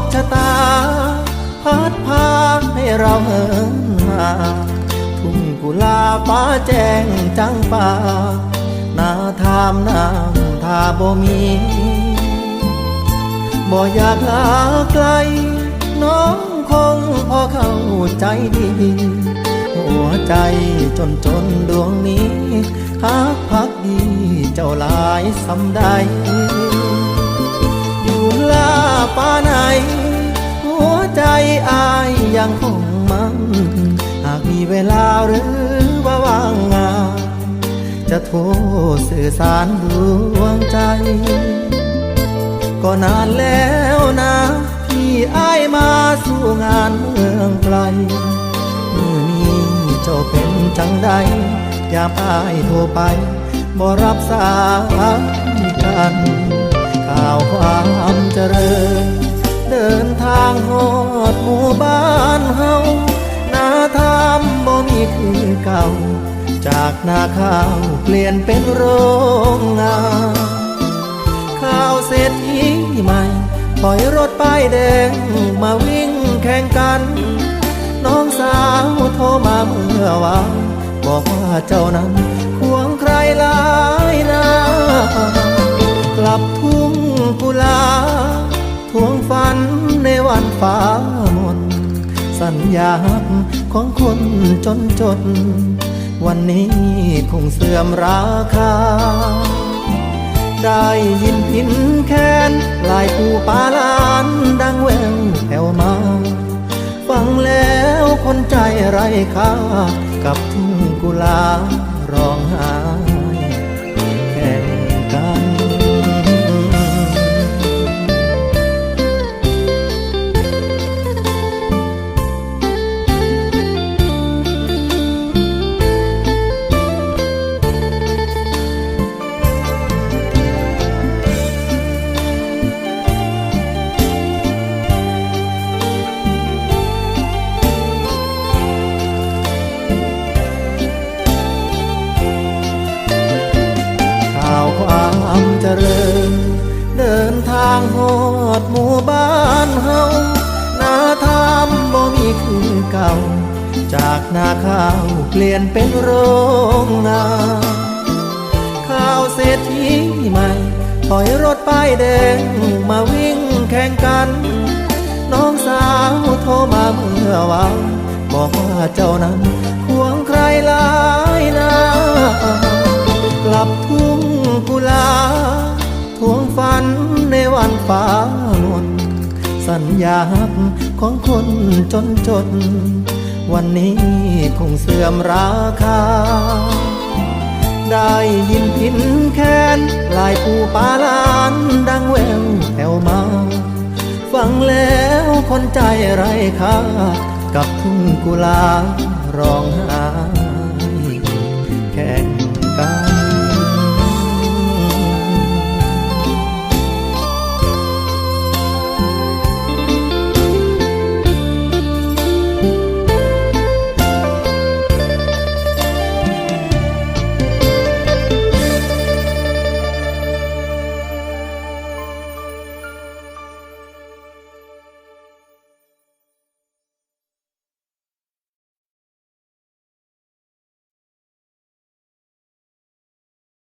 คชะตา พัดพาให้เราเหินห่างทุ่งกุลาป้าแจ้งจังป่านาทามน้ำทาบ่มีบ่อยากลาไกล น้องคงพอเข้าใจดี หัวใจจนจนดวงนี้หากพักดีเจ้าหลายสำได ป้าไหน หัวใจอายยังคงมันหากมีเวลาหรือว่าว่างงานจะโทรสื่อสารดวงใจ ก็นานแล้วนะที่อายมาสู่งานเมืองไกลมือนี้เจ้าเป็นจังใดยามอายโทรไปบ่รับสายกัน ข่าวความเจริญ เดินทางหอดหมู่บ้านเฮานาทามบ่มีคือเก่า จากนาข้าวเปลี่ยนเป็นโรงงานข่าวเศรษฐีใหม่ถอยรถป้ายแดงมาวิ่งแข่งกัน น้องสาวโทรมาเมื่อวานบอกว่าเจ้านั้นควงใครหลายนา กลับทุ่งกุลาทวงฝันในวันฟ้าหมนสัญญาของคนจนจน วันนี้คงเสื่อมราคา ได้ยินพินแค้นลายผู้ปาลานดังแววแผ่วมา ฟังแล้วคนใจไร้ค่ากับทุ่งกุลา ดินทางหอดหมู่บ้านเฮานาทามบ่มีคือเก่า จากนาข้าวเปลี่ยนเป็นโรงงาข่าวเศรษฐีใหม่ถอยรถป้ายแดงมาวิ่งแข่งกัน น้องสาวโทรมาเมื่อวานบอกว่าเจ้านั้น ฝันในวันฟ้ามนสัญญาของคนจนจน วันนี้คงเสื่อมราคา ได้ยินพินแค้นลายปูปาลานดังแววแผ่วมา ฟังแล้วคนใจไร้ค่ากับทุ่งกุลาร้องห้แข่งกัน